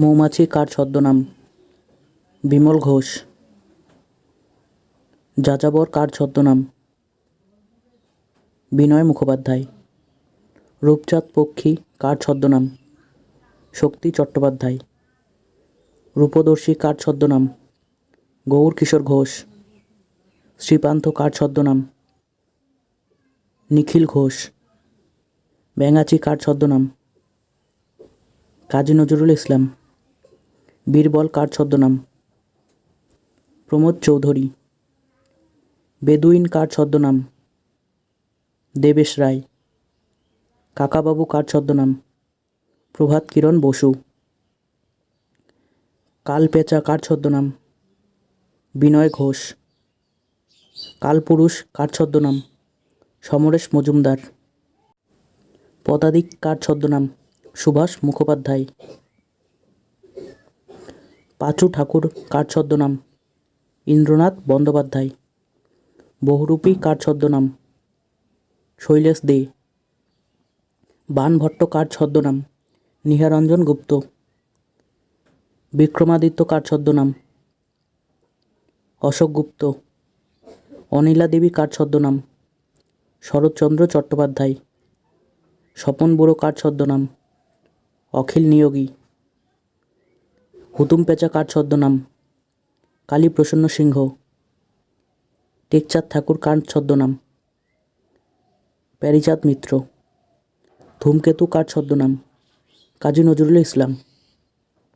মৌমাছি কার ছদ্মনাম? বিমল ঘোষ। যাযাবর কার ছদ্মনাম? বিনয় মুখোপাধ্যায়। রূপচাঁদ পক্ষী কার ছদ্মনাম? শক্তি চট্টোপাধ্যায়। রূপদর্শী কার ছদ্মনাম? গৌর কিশোর ঘোষ। শ্রীপান্থ কার ছদ্মনাম? নিখিল ঘোষ। ব্যাঙাচি কার ছদ্মনাম? কাজী নজরুল ইসলাম। বীরবল কার ছদ্মনাম? প্রমোদ চৌধুরী। বেদুইন কার ছদ্মনাম? দেবেশ রায়। কাকাবাবু কার ছদ্মনাম? প্রভাত কিরণ বসু। কালপেঁচা কার ছদ্মনাম? বিনয় ঘোষ। কালপুরুষ কার ছদ্মনাম? সমরেশ মজুমদার। পদাতিক কার ছদ্মনাম? সুভাষ মুখোপাধ্যায়। পাঁচু ঠাকুর কার ছদ্মনাম ইন্দ্রনাথ বন্দ্যোপাধ্যায়। বহুরূপী কার ছদ্মনাম শৈলেশ দে। বানভট্ট কার ছদ্মনাম নিহারঞ্জন গুপ্ত। বিক্রমাদিত্য কার ছদ্মনাম অশোক গুপ্ত। অনিলা দেবী কার ছদ্মনাম শরৎচন্দ্র চট্টোপাধ্যায়। স্বপন বুড়ো কার ছদ্মনাম অখিল নিয়োগী। হুতুম পেঁচা কার ছদ্মনাম? কালীপ্রসন্ন সিংহ। টেকচাঁদ ঠাকুর কার ছদ্মনাম? প্যারিচাঁদ মিত্র। ধূমকেতু কার ছদ্মনাম? কাজী নজরুল ইসলাম।